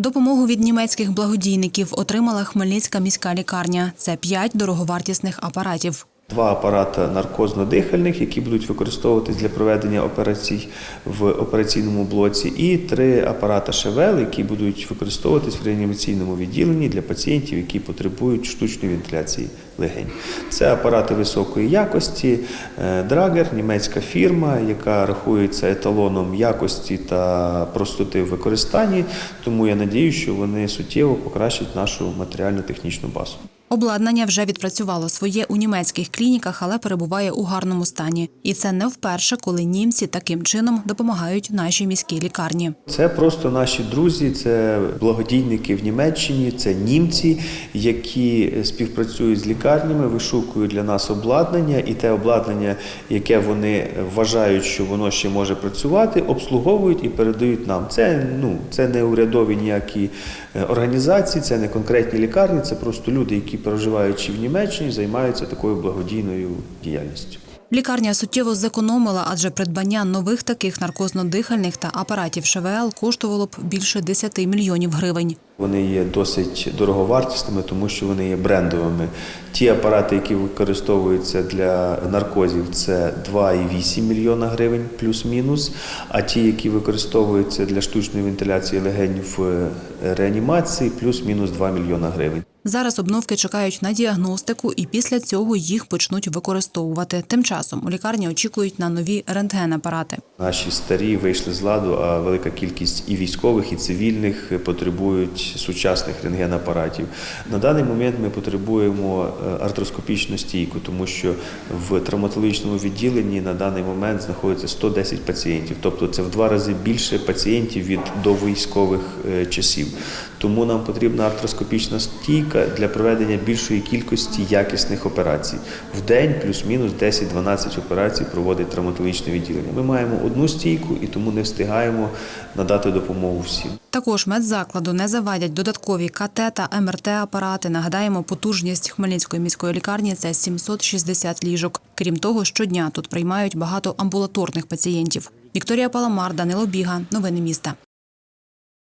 Допомогу від німецьких благодійників отримала Хмельницька міська лікарня. Це п'ять дороговартісних апаратів. Два апарати наркозно-дихальних, які будуть використовуватись для проведення операцій в операційному блоці, і три апарати ШВЛ, які будуть використовуватись в реанімаційному відділенні для пацієнтів, які потребують штучної вентиляції легень. Це апарати високої якості. Драгер, німецька фірма, яка рахується еталоном якості та простоти в використанні. Тому я надію, що вони суттєво покращать нашу матеріально-технічну базу. Обладнання вже відпрацювало своє у німецьких клініках, але перебуває у гарному стані. І це не вперше, коли німці таким чином допомагають нашій міській лікарні. Це просто наші друзі, це благодійники в Німеччині, це німці, які співпрацюють з лікарнями, вишукують для нас обладнання, і те обладнання, яке вони вважають, що воно ще може працювати, обслуговують і передають нам. Це ну це не урядові ніякі е, організації, це не конкретні лікарні, це просто люди, які проживаючи в Німеччині, займаються такою благодійною діяльністю. Лікарня суттєво зекономила, адже придбання нових таких наркозно-дихальних та апаратів ШВЛ коштувало б більше 10 мільйонів гривень. Вони є досить дороговартісними, тому що вони є брендовими. Ті апарати, які використовуються для наркозів, це 2,8 мільйона гривень плюс-мінус. А ті, які використовуються для штучної вентиляції легень в е, реанімації, плюс-мінус 2 мільйона гривень. Зараз обновки чекають на діагностику, і після цього їх почнуть використовувати. Тим часом у лікарні очікують на нові рентген-апарати. Наші старі вийшли з ладу, а велика кількість і військових, і цивільних потребують сучасних рентген-апаратів. На даний момент ми потребуємо е, артроскопічну стійку, тому що в травматологічному відділенні на даний момент знаходиться 110 пацієнтів, тобто це в два рази більше пацієнтів від довійськових е, часів. Тому нам потрібна артроскопічна стійка для проведення більшої кількості якісних операцій. В день плюс-мінус 10-12 операцій проводить травматологічне відділення. Ми маємо одну стійку і тому не встигаємо надати допомогу всім. Також медзакладу не завадять додаткові КТ та МРТ-апарати. Нагадаємо, потужність Хмельницької міської лікарні це 760 ліжок. Крім того, щодня тут приймають багато амбулаторних пацієнтів. Вікторія Паламар, Данило Біга. Новини міста.